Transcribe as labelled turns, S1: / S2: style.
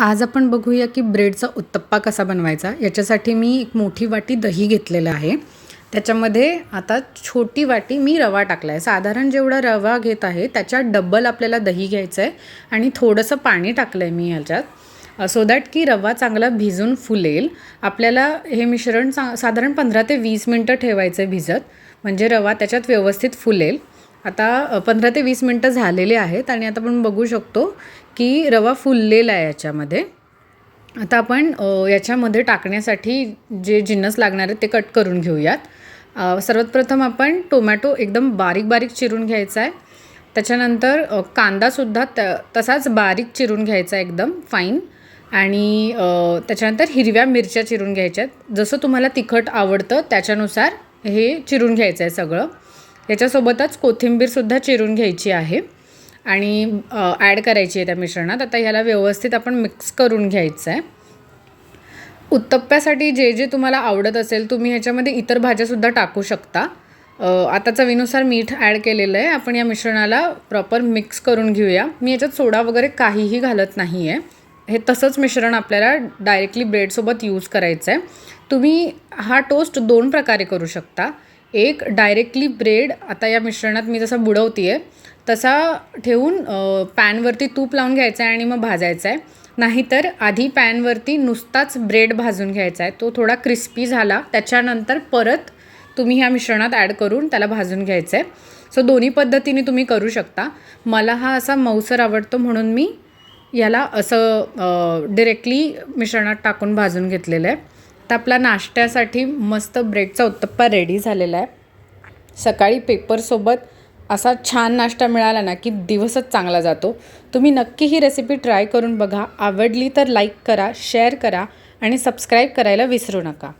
S1: आज आपण बघूया की ब्रेडचा उत्तप्पा कसा बनवायचा. याच्यासाठी मी एक मोठी वाटी दही घेतलेलं आहे. त्याच्यामध्ये आता छोटी वाटी मी रवा टाकला आहे साधारण जेवढा रवा घेत आहे त्याच्या डबल आपल्याला दही घ्यायचं आहे आणि थोडंसं पाणी टाकलं आहे मी ह्याच्यात सो दॅट की रवा चांगला भिजून फुलेल. आपल्याला हे मिश्रण सा साधारण पंधरा ते वीस मिनटं ठेवायचं आहे भिजत म्हणजे रवा त्याच्यात व्यवस्थित फुलेल. आता पंधरा ते वीस मिनटं झालेले आहेत आणि आता आपण बघू शकतो की रवा फुललेला आहे याच्यामध्ये. आता आपण याच्यामध्ये टाकण्यासाठी जे जिन्नस लागणार आहेत ते कट करून घेऊयात. सर्वात प्रथम आपण टोमॅटो एकदम बारीक बारीक चिरून घ्यायचा आहे. त्याच्यानंतर कांदासुद्धा त तसाच बारीक चिरून घ्यायचा एकदम फाईन. आणि त्याच्यानंतर हिरव्या मिरच्या चिरून घ्यायच्या आहेत. जसं तुम्हाला तिखट आवडतं त्याच्यानुसार हे चिरून घ्यायचं आहे सगळं. याच्यासोबतच कोथिंबीरसुद्धा चिरून घ्यायची आहे आणि ॲड करायची आहे त्या मिश्रणात. आता ह्याला व्यवस्थित आपण मिक्स करून घ्यायचं आहे. उत्तप्प्यासाठी जे जे तुम्हाला आवडत असेल तुम्ही ह्याच्यामध्ये इतर भाज्यासुद्धा टाकू शकता. आता चवीनुसार मीठ ॲड केलेलं आहे. आपण या मिश्रणाला प्रॉपर मिक्स करून घेऊया. मी याच्यात सोडा वगैरे काहीही घालत नाही आहे हे तसंच मिश्रण आपल्याला डायरेक्टली ब्रेडसोबत यूज करायचं आहे तुम्ही हा टोस्ट दोन प्रकारे करू शकता. एक डायरेक्टली ब्रेड आता या मिश्रणात मी जसा बुडवते आहे तसा ठेवून पॅनवरती तूप लावून घ्यायचा आहे आणि मग भाजायचा आहे. नाहीतर आधी पॅनवरती नुसताच ब्रेड भाजून घ्यायचा आहे. तो थोडा क्रिस्पी झाला त्याच्यानंतर परत तुम्ही ह्या मिश्रणात ॲड करून त्याला भाजून घ्यायचं आहे. सो दोन्ही पद्धतीने तुम्ही करू शकता. मला हा असा मऊसर आवडतो म्हणून मी याला असं डिरेक्टली मिश्रणात टाकून भाजून घेतलेलं आहे. तर आपला नाश्त्यासाठी मस्त ब्रेडचा उत्तप्पा रेडी झालेला आहे. सकाळी पेपरसोबत असा छान नाश्ता मिळाला ना की दिवसच चांगला जातो. तुम्ही नक्की ही रेसिपी ट्राय करून बघा. आवडली तर लाईक करा शेअर करा आणि सबस्क्राईब करायला विसरू नका.